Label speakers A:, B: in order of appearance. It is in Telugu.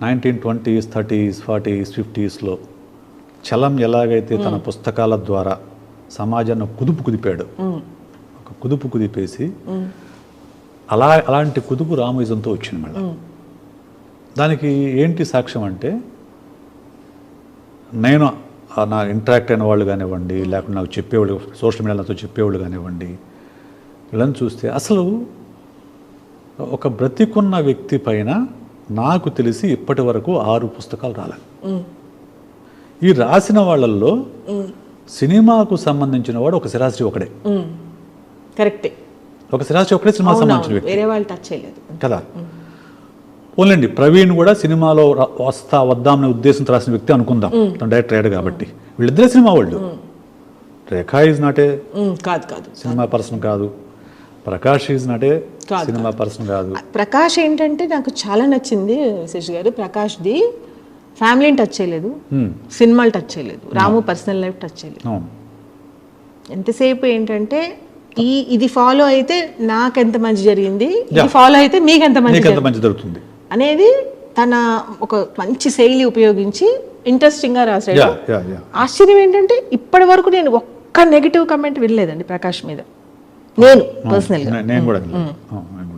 A: నైన్టీన్ ట్వంటీస్ థర్టీస్ ఫార్టీస్ ఫిఫ్టీస్లో చలం ఎలాగైతే తన పుస్తకాల ద్వారా సమాజాన్ని కుదుపు కుదిపాడు ఒక కుదుపు కుదిపేసి అలా అలాంటి కుదుపు రామయుజంతో వచ్చింది మేడం దానికి ఏంటి సాక్ష్యం అంటే నేను నా ఇంటరాక్ట్ అయిన వాళ్ళు కానివ్వండి లేకుంటే నాకు చెప్పేవాళ్ళు సోషల్ మీడియా నాతో చెప్పేవాళ్ళు కానివ్వండి వీళ్ళని చూస్తే అసలు ఒక బ్రతికున్న వ్యక్తి పైన నాకు తెలిసి ఇప్పటి వరకు ఆరు పుస్తకాలు రాలేదు. ఈ రాసిన వాళ్ళల్లో సినిమాకు సంబంధించిన వాడు ఒక సిరాశ్రీ ఒకడే.
B: కరెక్టే.
A: ఒక సిరాశ్రీ ఒకడే సినిమాకు సంబంధించిన వ్యక్తి.
B: వేరే వాళ్ళు టచ్ చేయలేదు.
A: కదా? పోన్లేండి ప్రవీణ్ కూడా సినిమాలో వస్తా వద్దామనే ఉద్దేశంతో రాసిన వ్యక్తి అనుకుందాం. తను డైరెక్టర్ అయ్యాడు కాబట్టి. వీళ్ళిద్దరే సినిమా వాళ్ళు. రేఖా ఈజ్ నాట్
B: కాదు కాదు.
A: సినిమా పర్సన్ కాదు. Prakash is not cinema person కాదు.
B: ప్రకాష్ ఏంటంటే నాకు చాలా నచ్చింది శశి గారు. ప్రకాష్ది ఫ్యామిలీని టచ్ చేయలేదు.
A: Hmm.
B: సినిమాలు టచ్ చేయలేదు. రాము పర్సనల్ లైఫ్ టచ్ చేయలేదు. ఎంతసేపు ఏంటంటే ఈ ఇది ఫాలో అయితే నాకెంత మంచి జరిగింది. ఇది. ఫాలో అయితే మీకు ఎంత మంచి
A: జరుగుతుంది
B: అనేది తన ఒక మంచి శైలి ఉపయోగించి ఇంట్రెస్టింగ్గా రాశాడు. ఆశ్చర్యం ఏంటంటే ఇప్పటి వరకు నేను ఒక్క నెగిటివ్ కమెంట్ వినలేదండి ప్రకాష్ మీద. నేను పర్సనల్గా.
A: నేను కూడా.